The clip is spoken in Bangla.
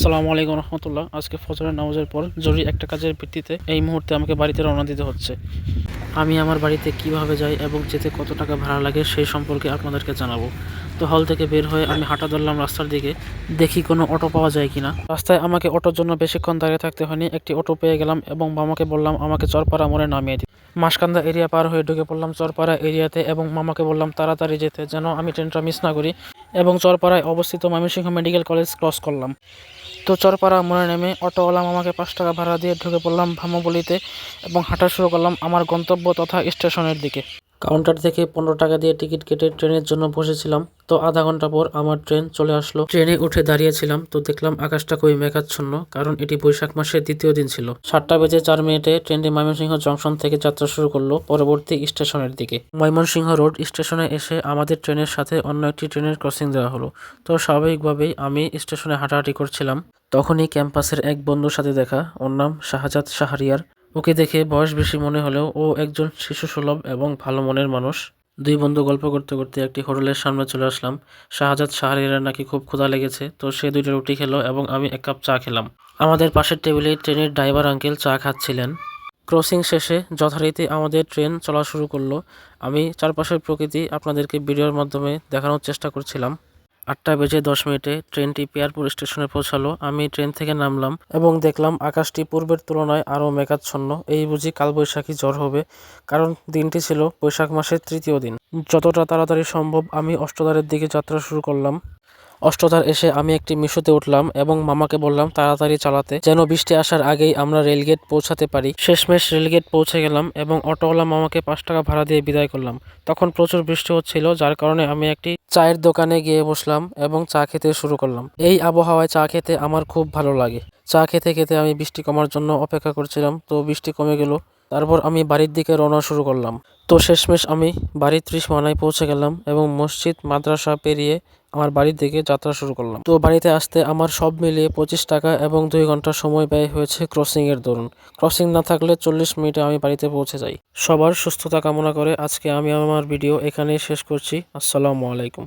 সালামু আলাইকুম রহমতুল্লাহ। আজকে ফজরের নামাজের পর জরুরি একটা কাজের ভিত্তিতে এই মুহূর্তে আমাকে বাড়িতে রওনা দিতে হচ্ছে। আমি আমার বাড়িতে কীভাবে যাই এবং যেতে কত টাকা ভাড়া লাগে সেই সম্পর্কে আপনাদেরকে জানাব। তো হল থেকে বের হয়ে আমি হাঁটা ধরলাম রাস্তার দিকে। দেখি কোনো অটো পাওয়া যায় কিনা। রাস্তায় আমাকে অটোর জন্য বেশিক্ষণ দাঁড়িয়ে থাকতে হয়নি। একটি অটো পেয়ে গেলাম এবং মামাকে বললাম, আমাকে চরপাড়া মোড়ে নামিয়ে দিই মাসকান্দা এরিয়া পার হয়ে ঢুকে পড়লাম চরপাড়া এরিয়াতে এবং মামাকে বললাম, তাড়াতাড়ি যেতে। যেন আমি ট্রেনটা মিস না করি। এবং চরপাড়ায় অবস্থিত ময়মনসিংহ মেডিকেল কলেজ ক্রস করলাম। তো চরপাড়া মনে নেমে অটোওয়ালা আমাকে পাঁচ টাকা ভাড়া দিয়ে ঢুকে পড়লাম ভামোবলিতে এবং হাঁটা শুরু করলাম আমার গন্তব্য তথা স্টেশনের দিকে। কাউন্টার থেকে পনেরো টাকা দিয়ে টিকিট কেটে ট্রেনের জন্য বসেছিলাম। তো আধা ঘণ্টা পর আমার ট্রেন চলে আসলো। ট্রেনে উঠে দাঁড়িয়েছিলাম তো দেখলাম আকাশটা খুবই মেঘাচ্ছন্ন, কারণ এটি বৈশাখ মাসের দ্বিতীয় দিন ছিল। সাতটা বেজে চার মিনিটে ট্রেনটি ময়মনসিংহ জংশন থেকে যাত্রা শুরু করল পরবর্তী স্টেশনের দিকে। ময়মনসিংহ রোড স্টেশনে এসে আমাদের ট্রেনের সাথে অন্য একটি ট্রেনের ক্রসিং দেওয়া হলো। তো স্বাভাবিকভাবেই আমি স্টেশনে হাঁটাহাঁটি করছিলাম। তখনই ক্যাম্পাসের এক বন্ধুর সাথে দেখা। ওর নাম শাহজাদ শাহরিয়ার। ওকে দেখে বয়স বেশি মনে হলেও ও একজন শিশু সুলভ এবং ভালো মনের মানুষ। দুই বন্ধু গল্প করতে করতে একটি হোটেলের সামনে চলে আসলাম। শাহজাদ শাহরিয়ারের নাকি খুব ক্ষুধা লেগেছে, তো সে দুইটা রুটি খেলো এবং আমি এক কাপ চা খেলাম। আমাদের পাশের টেবিলে ট্রেনের ড্রাইভার আঙ্কেল চা খাচ্ছিলেন। ক্রসিং শেষে যথারীতি আমাদের ট্রেন চলা শুরু করল। আমি চারপাশের প্রকৃতি আপনাদেরকে ভিডিওর মাধ্যমে দেখানোর চেষ্টা করছিলাম। আটটা বেজে দশ মিনিটে ট্রেনটি পেয়ারপুর স্টেশনে পৌঁছালো। আমি ট্রেন থেকে নামলাম এবং দেখলাম আকাশটি পূর্বের তুলনায় আরও মেঘাচ্ছন্ন। এই বুঝি কালবৈশাখী জ্বর হবে, কারণ দিনটি ছিল বৈশাখ মাসের তৃতীয় দিন। যতটা তাড়াতাড়ি সম্ভব আমি অষ্টদারের দিকে যাত্রা শুরু করলাম। অষ্টধার এসে আমি একটি মিশোতে উঠলাম এবং মামাকে বললাম, তাড়াতাড়ি চালাতে, যেন বৃষ্টি আসার আগেই আমরা রেলগেট পৌঁছাতে পারি। শেষমেশ রেলগেট পৌঁছে গেলাম এবং অটোওয়ালা মামাকে পাঁচ টাকা ভাড়া দিয়ে বিদায় করলাম। তখন প্রচুর বৃষ্টি হচ্ছিল, যার কারণে আমি একটি চায়ের দোকানে গিয়ে বসলাম এবং চা খেতে শুরু করলাম। এই আবহাওয়ায় চা খেতে আমার খুব ভালো লাগে। চা খেতে খেতে আমি বৃষ্টি কমার জন্য অপেক্ষা করছিলাম, তো বৃষ্টি কমে গেল। তারপর আমি বাড়ির দিকে রওনা শুরু করলাম। তো শেষমেশ আমি বাড়ির ত্রিশ মানায় পৌঁছে গেলাম এবং মসজিদ, মাদ্রাসা পেরিয়ে আমার বাড়ির থেকে যাত্রা শুরু করলাম। তো বাড়িতে আসতে আমার সব মিলিয়ে পঁচিশ টাকা এবং দুই ঘণ্টা সময় ব্যয় হয়েছে ক্রসিংয়ের দরুন। ক্রসিং না থাকলে চল্লিশ মিনিটে আমি বাড়িতে পৌঁছে যাই। সবার সুস্থতা কামনা করে আজকে আমি আমার ভিডিও এখানেই শেষ করছি। আসসালামু আলাইকুম।